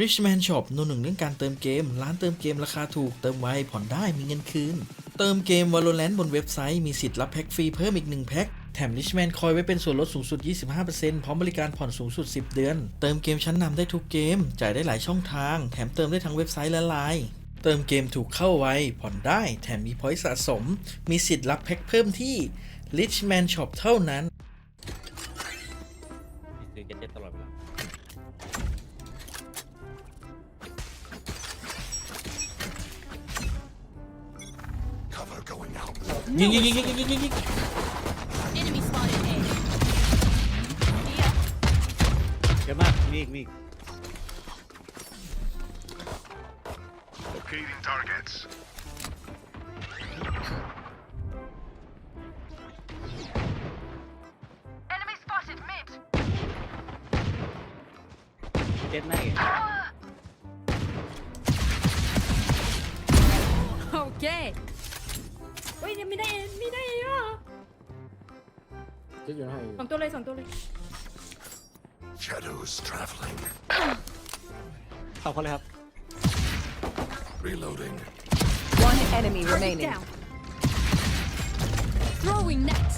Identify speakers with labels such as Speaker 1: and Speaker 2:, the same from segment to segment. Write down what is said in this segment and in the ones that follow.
Speaker 1: Richman Shop โนหนึ่งเรื่องการเติมเกม ร้านเติมเกมราคาถูก เติมไวผ่อนได้มีเงินคืน เติมเกม Valorant บนเว็บไซต์มีสิทธิ์รับแพ็กฟรีเพิ่มอีก1แพ็กแถม Richman คอยไว้เป็นส่วนลดสูงสุด 25%พร้อมบริการผ่อนสูงสุด 10 เดือน เติมเกมชั้นนำได้ทุกเกม จ่ายได้หลายช่องทาง แถมเติมได้ทั้งเว็บไซต์และไลน์เติมเกมถูกเข้าไวผ่อนได้ แถมมีพอยต์สะสม มีสิทธิ์รับแพ็กเพิ่มที่ Richman Shop เท่านั้น
Speaker 2: ซื้อแกดเจ็ตตลอดเวลา
Speaker 1: They're going out. No.
Speaker 3: Enemy spotted
Speaker 2: Come on, me, me.
Speaker 4: Locating targets.
Speaker 5: ให้
Speaker 6: สองตัวเลยสองตัวเลย
Speaker 4: Shadows traveling.
Speaker 2: เข้าเขาเลยครับ
Speaker 4: Reloading.
Speaker 7: One enemy remaining.
Speaker 3: Down. Throwing net.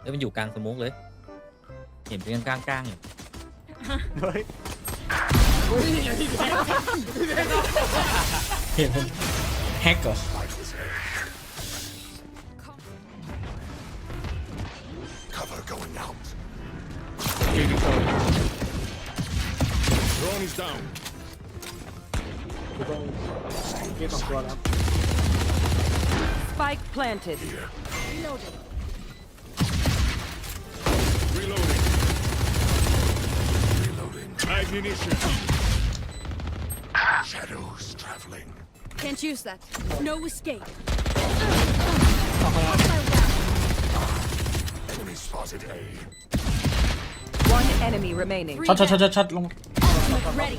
Speaker 8: เอ้ยมันอยู่กลางสมุกเลย เห็นเป็นกลางกลางๆอยู่
Speaker 2: เฮ้ย
Speaker 1: เห็นผมแฮกเหรอ
Speaker 4: Drone is down.
Speaker 5: อยู่ตรงเกมสองตัวแล้ว
Speaker 7: Spike planted.
Speaker 4: Reloading. Reloading. Ammunition. Shadows traveling.
Speaker 3: Can't use that. No escape.
Speaker 4: Enemy spotted A.
Speaker 7: One enemy remaining.
Speaker 1: ช็อตช็อตช็อตช็อต ช็อตลง
Speaker 3: Ultimate ready.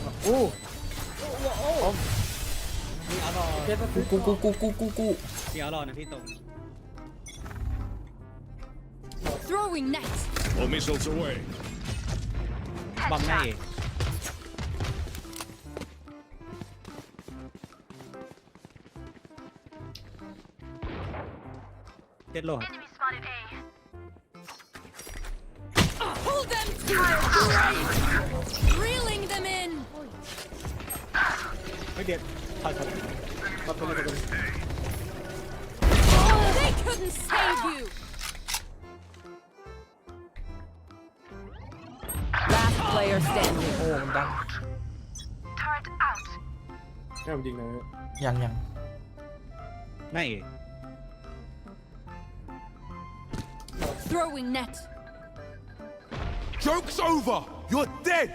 Speaker 5: เจ็ดก็
Speaker 1: กูกูกูกูกูกู
Speaker 2: พี่เอารอนะพี่ตรง
Speaker 3: Throwing net.
Speaker 4: All missiles away.
Speaker 2: บอมหน้าเอเจ็ดโลครับ
Speaker 3: Enemy spotted A. Hold them to your grave. Reeling them in.
Speaker 2: ไม่เด็ดถอยถอย
Speaker 5: มาตัวนี้ตัวนี้
Speaker 3: They couldn't save you.
Speaker 7: Last player standing.
Speaker 1: โอ้มันดัง
Speaker 3: Turret out.
Speaker 5: แค่ผมยิงเลย
Speaker 1: ยังยัง
Speaker 2: หน้าเอ
Speaker 3: Throwing net.
Speaker 4: Joke's over. You're dead.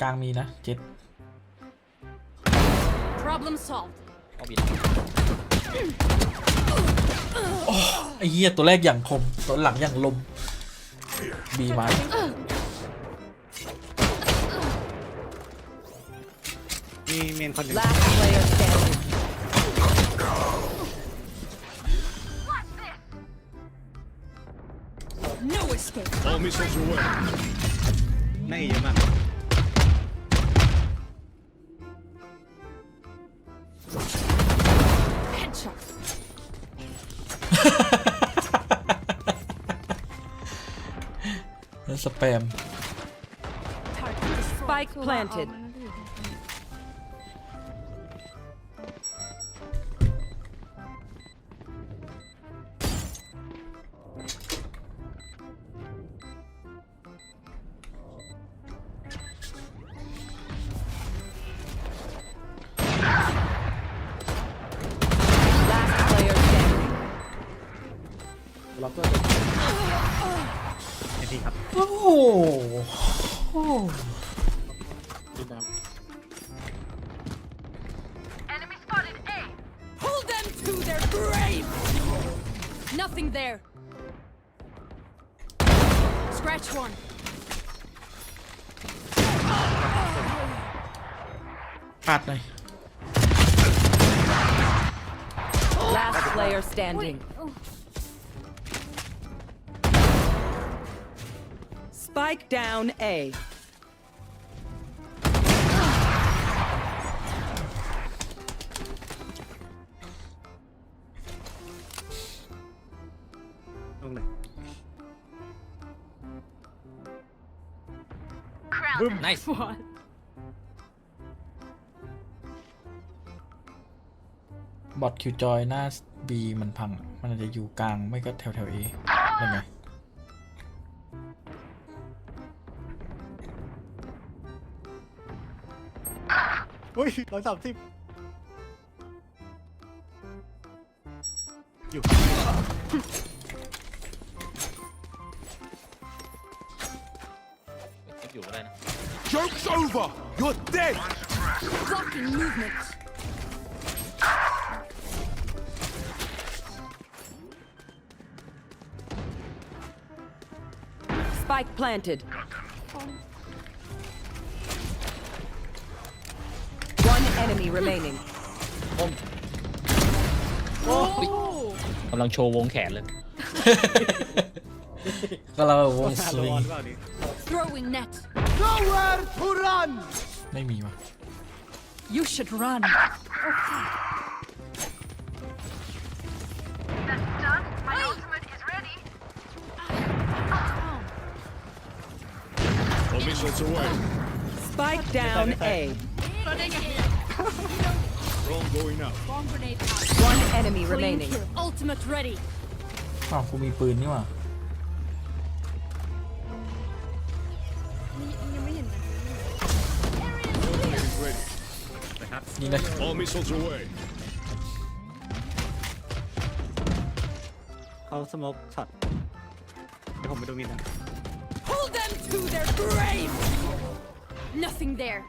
Speaker 1: กลางมีนะเจ็ด
Speaker 3: Problem solved.
Speaker 8: เอาบิน
Speaker 1: ไอ้เหี้ยตัวแรกอย่างคมตัวหลังอย่างลมบีมา
Speaker 2: มีเมนคอนหนึ่ง
Speaker 7: Last player standing.
Speaker 3: No escape.
Speaker 4: All missiles away.
Speaker 2: หน้าเอเยอะมาก
Speaker 1: แล้วสแปม
Speaker 7: Spike planted.
Speaker 1: โอ้โหโอ้โห
Speaker 5: ยิงนะครับ
Speaker 3: Enemy spotted A. Hold them to their grave. Nothing there. Scratch one.
Speaker 1: ปาดหน่อย
Speaker 7: Last player standing. Spike down A.
Speaker 2: ลงไหน
Speaker 8: nice
Speaker 1: บอทคิวจอยหน้า B มันพัง มันอาจจะอยู่กลางไม่ก็แถวแถว A นั่นไง
Speaker 2: อุ้ยร้อยสามสิบอยู่
Speaker 8: อยู่ก็ได้นะ
Speaker 4: Joke's over! You're dead!
Speaker 3: Blocking movement.
Speaker 7: enemy remaining.
Speaker 8: กำลังโชว์วงแขนเลย
Speaker 1: ก็เราวง
Speaker 2: ฮา
Speaker 1: ส
Speaker 2: โล
Speaker 1: วิ
Speaker 2: วอง นเปล่าดิ
Speaker 3: Throwing net.
Speaker 1: ไม่มีวะ
Speaker 3: You should run.
Speaker 4: All missiles away.
Speaker 7: Spike down A.
Speaker 4: Drone going up.
Speaker 3: Bomb grenade out.
Speaker 7: One enemy
Speaker 3: Clean
Speaker 7: remaining.
Speaker 3: kill. Ultimate ready.
Speaker 1: อ้าวกูมีปืนนี่หว่า
Speaker 6: มียังไม่เห็นนะ
Speaker 4: Is ready.
Speaker 2: นะครับ
Speaker 1: ยิงเลย
Speaker 4: All missiles away.
Speaker 2: เขาสโมกช็อตเดี๋ยวผมไปดูมิดนะ
Speaker 3: Pull them to their grave. Nothing there.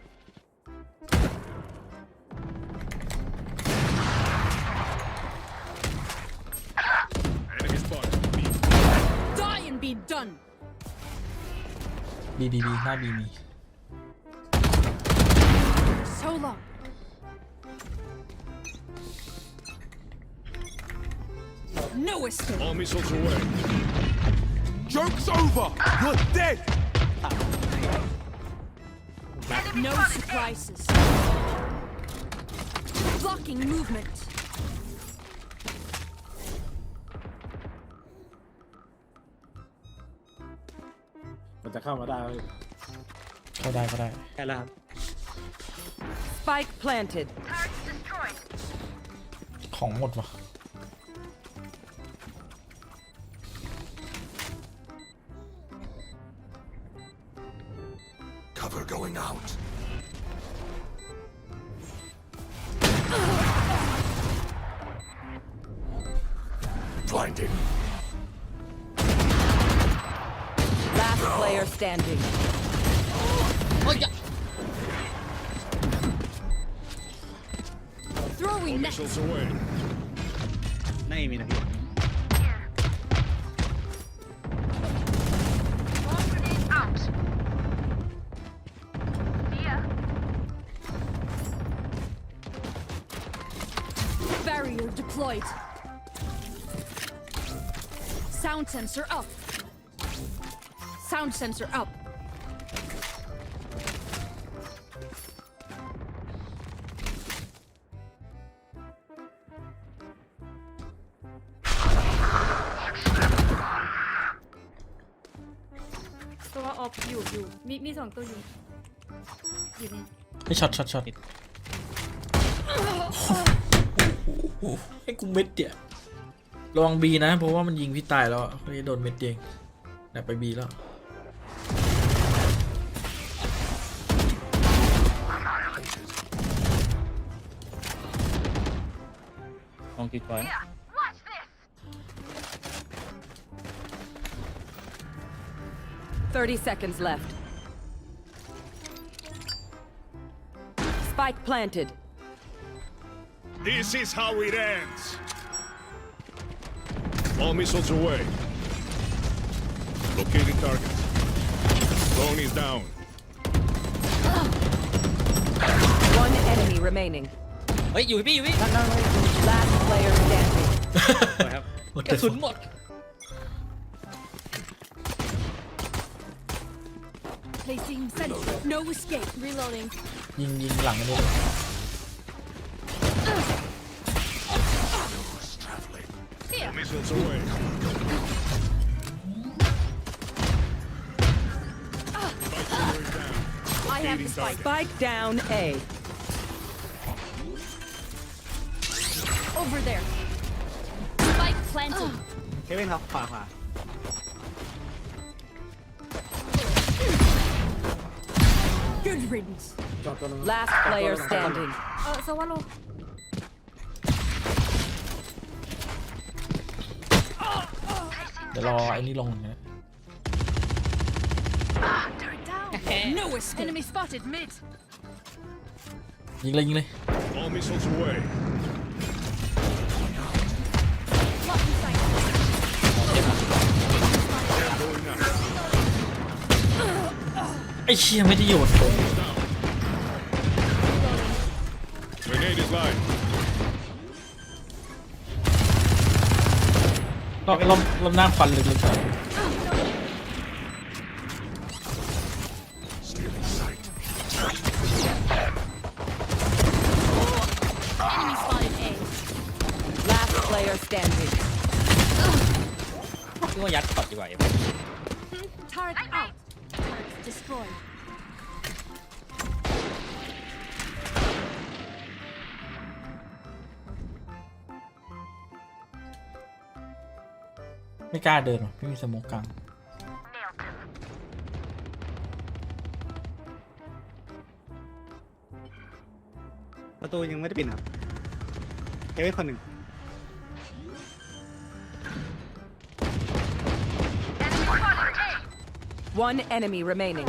Speaker 4: B
Speaker 1: B B หน้า B มี
Speaker 3: So long. No escape.
Speaker 4: All missiles away. Joke's over! You're dead!
Speaker 3: No surprises. Blocking movement.
Speaker 5: จะเข้ามาได้ไหม
Speaker 1: เข้าได้ก็ได้
Speaker 2: แค่แล้วครับ
Speaker 7: Spike planted.
Speaker 1: ของหมดวะ
Speaker 7: player standing.
Speaker 4: Oh,
Speaker 3: yeah. Throwing
Speaker 4: missiles away.
Speaker 2: नहीं मेरा
Speaker 3: Barrier deployed. Sound sensor up. Sound sensor up.
Speaker 6: ตัวออฟอยู่อยู่มีมีสองตัวอยู่อยู่นี่
Speaker 1: ให้ช็อตช็อตช็อตให้กูเม็ดเดียวระวัง B นะ เพราะว่ามันยิงพี่ตายแล้วอะไม่ได้โดนเม็ดเดียวเองแต่ไป B แล้ว
Speaker 8: Donkey Kong. Yeah, watch this.
Speaker 7: Thirty seconds left. Spike planted.
Speaker 4: This is how it ends. All missiles away. Located target. Drone is down.
Speaker 7: One enemy remaining.
Speaker 8: Wait, you be, you be. No, no, wait.
Speaker 7: Last player standing.
Speaker 2: สวยครับ
Speaker 1: What
Speaker 8: ก
Speaker 1: the
Speaker 8: ระสุน
Speaker 1: fuck?
Speaker 8: หมด
Speaker 3: Placing sentry. No escape. Reloading.
Speaker 1: ยิงยิงหลังอันนี้เลย
Speaker 4: Missiles away. Spike carrier down.
Speaker 3: I have the
Speaker 4: Locating
Speaker 3: spike.
Speaker 4: target.
Speaker 7: Spike down A.
Speaker 3: Over there. Spike planted.
Speaker 2: เควินครับขวาขวา
Speaker 3: Good riddance.
Speaker 5: จอดตัวนึง
Speaker 7: Last player standing.
Speaker 6: เออสวัสดี
Speaker 1: เดี๋ยวรอไอ้นี่ลงนะ
Speaker 3: No escape. Enemy spotted mid.
Speaker 1: ยิงเลยยิงเลย
Speaker 4: All missiles away.
Speaker 1: ไอ้เชี่ยไม่ได้โยนก็ลมลมน้ำฟันเลยกๆไป
Speaker 8: พี่ว่ายัดตอดดีกว่า
Speaker 3: Destroyed.
Speaker 1: Không dám đi, không có smoke căng.
Speaker 2: ประตูยังไม่ได้ปิดครับเอเว่นคนหนึ่ง
Speaker 7: One enemy remaining.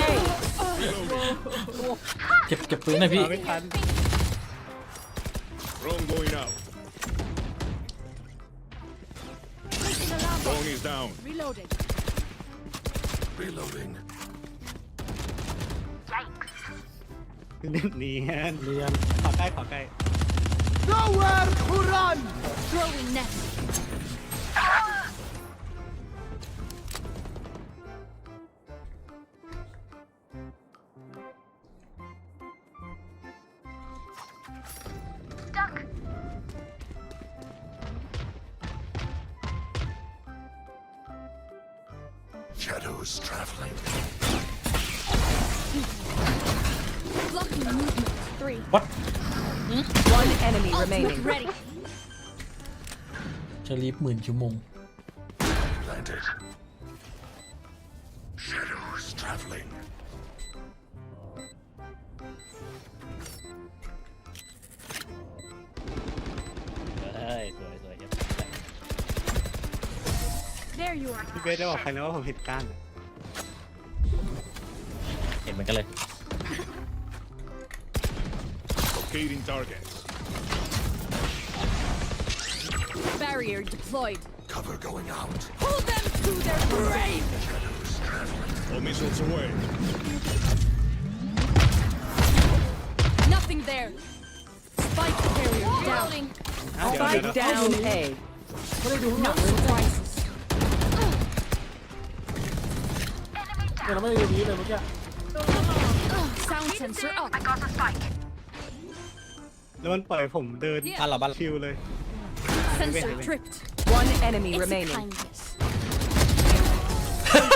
Speaker 7: A.
Speaker 1: เก็บเก็บปืนหน่อยพี่
Speaker 2: มาไม่ทัน
Speaker 4: Drone going out.
Speaker 3: Placing alarm bot.
Speaker 4: Drone is down.
Speaker 3: Reloading.
Speaker 4: Reloading.
Speaker 2: เล่นเนียน
Speaker 5: เรียน
Speaker 2: ขอใกล้ขอใกล้
Speaker 3: Throwing net.
Speaker 4: Shadows traveling.
Speaker 3: Blocking movement. Three.
Speaker 1: What
Speaker 7: One enemy remaining.
Speaker 3: Ready.
Speaker 1: จะรีบหมื่นชั่วโมง
Speaker 4: Planted. Shadows traveling.
Speaker 8: เฮ้ยสวยสวยเอ็ม
Speaker 3: There you are.
Speaker 2: พี่เบสได้บอกใครนะว่าผมผิดก้าน
Speaker 8: เห็นเหมือนกันเลย
Speaker 4: Locating targets.
Speaker 3: Barrier deployed.
Speaker 4: Cover going out.
Speaker 3: Hold them to their grave!
Speaker 4: All missiles away.
Speaker 3: Nothing there. Spike carrier down.
Speaker 7: Spike down A.
Speaker 5: What are you doing? No surprises. Enemy down. Sound sensor up. I
Speaker 3: got the spike.
Speaker 2: แล้วมันปล่อยผมเดิน
Speaker 8: บ้านเราบ้านเรา
Speaker 2: ชิวเลย
Speaker 3: Sensor tripped.
Speaker 7: One enemy
Speaker 3: It's a
Speaker 7: remaining.
Speaker 3: kindness.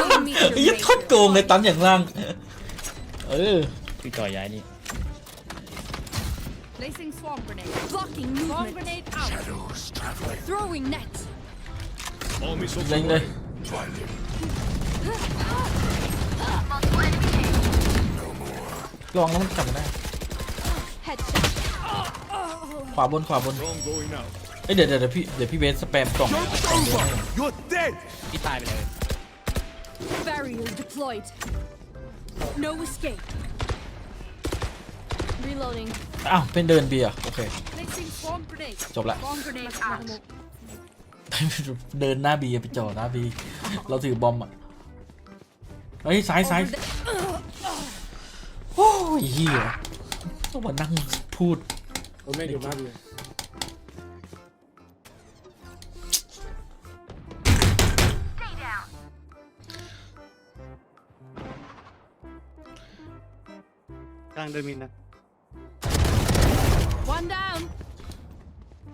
Speaker 3: Don't meet
Speaker 1: ไอ้
Speaker 3: your
Speaker 1: ยัด
Speaker 3: mate.
Speaker 1: โคตรโกงเลยตันอย่างล่าง เออ
Speaker 8: พี่จอยย้ายนี่
Speaker 3: Placing swarm grenade. Blocking movement. Swarm grenade out.
Speaker 4: Shadows traveling.
Speaker 3: Throwing net.
Speaker 4: All missiles
Speaker 1: ยิงเลย
Speaker 4: away. Blinded. No more.
Speaker 1: ลองแล้วมันกลับมาได้
Speaker 3: Headshot.
Speaker 1: ขวาบนขวาบน
Speaker 4: Drone going out.
Speaker 1: เอ้ยเดี๋ยวเดี๋ยวเดี๋ยวพี่เดี๋ยวพี่เบสสแปมกล่องกล่องเดินให้หน่อย
Speaker 4: You're dead.
Speaker 8: พี่ตายไปเลย
Speaker 3: Barrier deployed. No escape. Reloading.
Speaker 1: อ้าวเป็นเดินเบียร์โอเค
Speaker 3: Placing swarm grenade.
Speaker 1: จบละ
Speaker 3: Swarm grenade
Speaker 6: มา
Speaker 3: out.
Speaker 6: สมุก
Speaker 1: เดินหน้าบีไปจ่อหน้าบีเราถือบอมอะเฮ้ยซ้ายซ้ายโอ้ยเฮียต้องมานั่งพูด
Speaker 5: โอเมนอยู่หน้าเบียร์
Speaker 2: กำลังเดินมินนะ
Speaker 3: One down.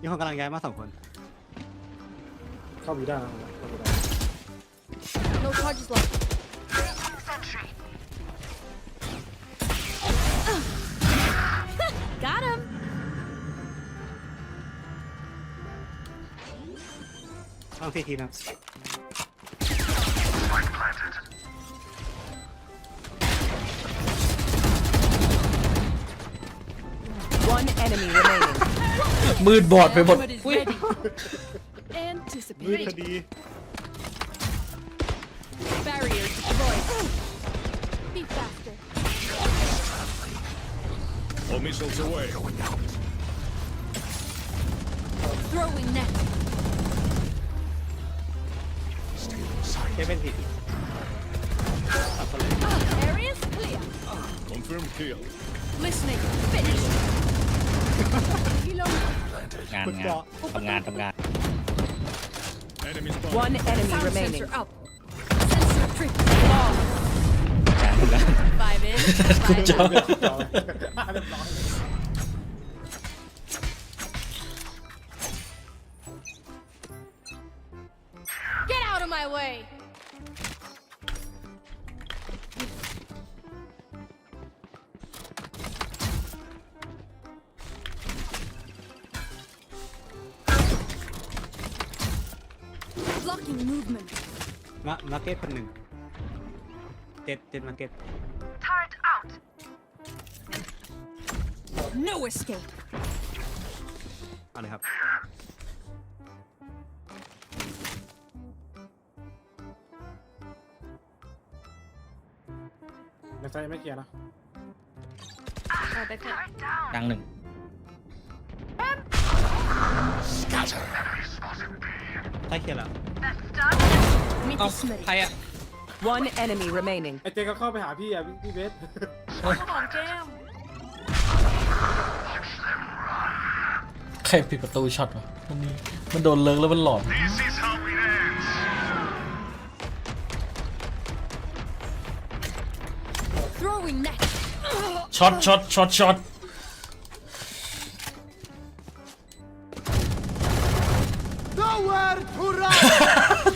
Speaker 2: มีคนกำลังย้ายมาสองคน
Speaker 5: เข้าบีได้นะเข้าบีได้
Speaker 3: No charges left.
Speaker 2: ต้องทีทีนะ
Speaker 7: One enemy remaining.
Speaker 1: มืดบอดไปหมด
Speaker 3: Ultimate is ready.
Speaker 2: มืดพอ
Speaker 3: Anticipate.
Speaker 2: ดี
Speaker 3: Barrier deployed. Be faster.
Speaker 4: All missiles away.
Speaker 3: Throwing net.
Speaker 2: แค่เป็นที
Speaker 3: Areas clear.
Speaker 4: Confirm kill.
Speaker 3: Listening. Finish. Reload.
Speaker 8: งานงานทำงานทำงาน
Speaker 4: Enemy spotted.
Speaker 7: One enemy
Speaker 3: Sound
Speaker 7: remaining.
Speaker 3: sensor up. Sensor trip.
Speaker 8: งานทำงาน
Speaker 3: Five in.
Speaker 1: กู
Speaker 3: Five
Speaker 1: จ
Speaker 3: out.
Speaker 5: อ เรียบร้อย
Speaker 3: Blocking movement.
Speaker 2: มามาร์เก็ตคนหนึ่งเจ็ดเจ็ดมาร์เก็ต
Speaker 3: No escape.
Speaker 2: เอาเลยครับ
Speaker 5: ในไฟไม่เคลียร์นะ
Speaker 6: เอาไปค่ะ
Speaker 8: กลางหนึ่ง
Speaker 2: ใต้เคลียร์แล้ว
Speaker 3: Meet
Speaker 8: เอ้า
Speaker 3: the Smitty.
Speaker 8: ใครอะ
Speaker 7: One enemy remaining.
Speaker 5: ไอเจก็เข้าไปหาพี่อะพี่พี่เบส
Speaker 6: หอมแก้ม
Speaker 1: ใครปิดประตูช็อตวะมันมีมันโดนเลิกแล้วมันหลอน
Speaker 3: Throwing net.
Speaker 1: ช็อตช็อตช็อตช็อต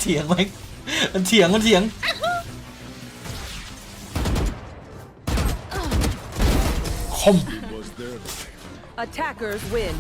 Speaker 1: เถียงไหมมันเถียงมันเถียงคม
Speaker 7: Attackers win.